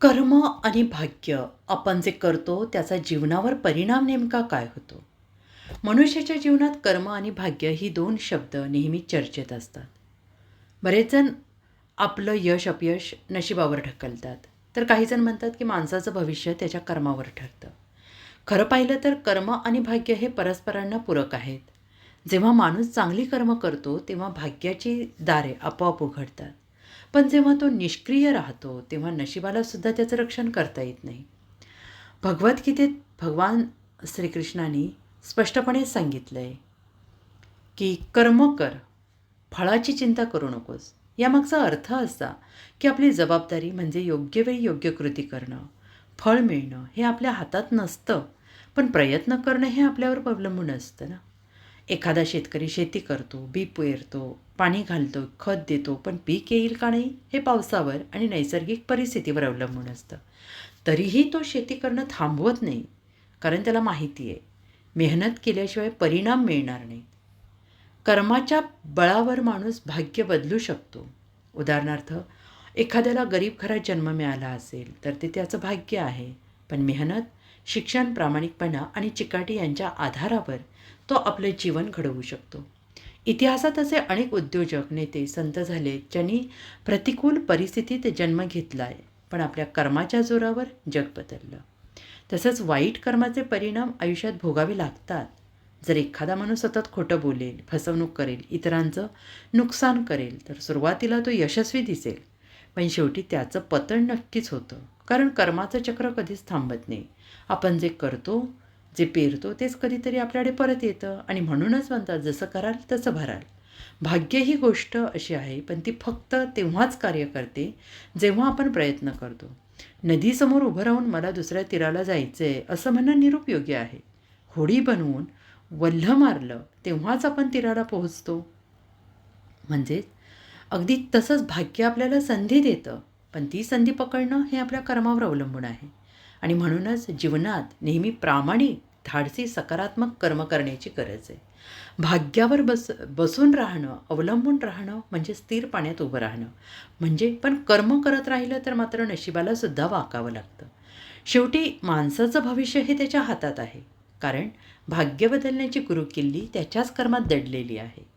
कर्म आणि भाग्य आपण जे करतो त्याचा जीवनावर परिणाम नेमका काय होतो? मनुष्याच्या जीवनात कर्म आणि भाग्य ही दोन शब्द नेहमी चर्चेत असतात. बरेचजण आपलं यश अपयश नशिबावर ढकलतात. तर काहीजण म्हणतात की माणसाचं भविष्य त्याच्या कर्मावर ठरतं. खरं पाहिलं तर कर्म आणि भाग्य हे परस्परांना पूरक आहेत. जेव्हा माणूस चांगली कर्म करतो तेव्हा भाग्याची दारे आपोआप उघडतात. पण जेव्हा तो निष्क्रिय राहतो तेव्हा नशिबालासुद्धा त्याचं रक्षण करता येत नाही. भगवद्गीतेत भगवान श्रीकृष्णाने स्पष्टपणे सांगितलं आहे की कर्म कर फळाची चिंता करू नकोस. यामागचा अर्थ असा की आपली जबाबदारी म्हणजे योग्य वेळी योग्य कृती करणं. फळ मिळणं हे आपल्या हातात नसतं पण प्रयत्न करणं हे आपल्यावर अवलंबून असतं ना. एखादा शेतकरी शेती करतो बी पेरतो पाणी घालतो खत देतो पण पीक येईल का नाही हे पावसावर आणि नैसर्गिक परिस्थितीवर अवलंबून असतं. तरीही तो शेती करणं थांबवत नाही कारण त्याला माहिती आहे मेहनत केल्याशिवाय परिणाम मिळणार नाही. कर्माच्या बळावर माणूस भाग्य बदलू शकतो. उदाहरणार्थ एखाद्याला गरीब घरात जन्म मिळाला असेल तर ते त्याचं भाग्य आहे पण मेहनत शिक्षण प्रामाणिकपणा आणि चिकाटी यांच्या आधारावर तो आपलं जीवन घडवू शकतो. इतिहासात असे अनेक उद्योजक नेते संत झाले ज्यांनी प्रतिकूल परिस्थितीत जन्म घेतला आहे पण आपल्या कर्माच्या जोरावर जग बदललं. तसंच वाईट कर्माचे परिणाम आयुष्यात भोगावे लागतात. जर एखादा माणूस सतत खोटं बोलेल फसवणूक करेल इतरांचं नुकसान करेल तर सुरुवातीला तो यशस्वी दिसेल. पण शेवटी त्याचं पतन नक्कीच होतं. कारण कर्माचं चक्र कधीच थांबत नाही. आपण जे करतो जे पेरतो तेच कधीतरी आपल्याकडे परत येतं आणि म्हणूनच म्हणतात जसं कराल तसं भराल. भाग्य ही गोष्ट अशी आहे पण ती फक्त तेव्हाच कार्य करते जेव्हा आपण प्रयत्न करतो. नदीसमोर उभं राहून मला दुसऱ्या तीराला जायचं आहे असं म्हणणं निरुपयोगी आहे. होडी बनवून वल्ह मारलं तेव्हाच आपण तीराला पोहोचतो. म्हणजेच अगदी तसंच भाग्य आपल्याला संधी देतं. पण ती संधी पकडणं हे आपल्या कर्मावर अवलंबून आहे. आणि म्हणूनच जीवनात नेहमी प्रामाणिक धाडसी सकारात्मक कर्म करण्याची गरज आहे. भाग्यावर बस बसून राहणं अवलंबून राहणं म्हणजे स्थिर पाण्यात उभं राहणं. म्हणजे पण कर्म करत राहिलं तर मात्र नशिबालासुद्धा वाकावं लागतं. शेवटी माणसाचं भविष्य हे त्याच्या हातात आहे. कारण भाग्य बदलण्याची गुरुकिल्ली त्याच्याच कर्मात दडलेली आहे.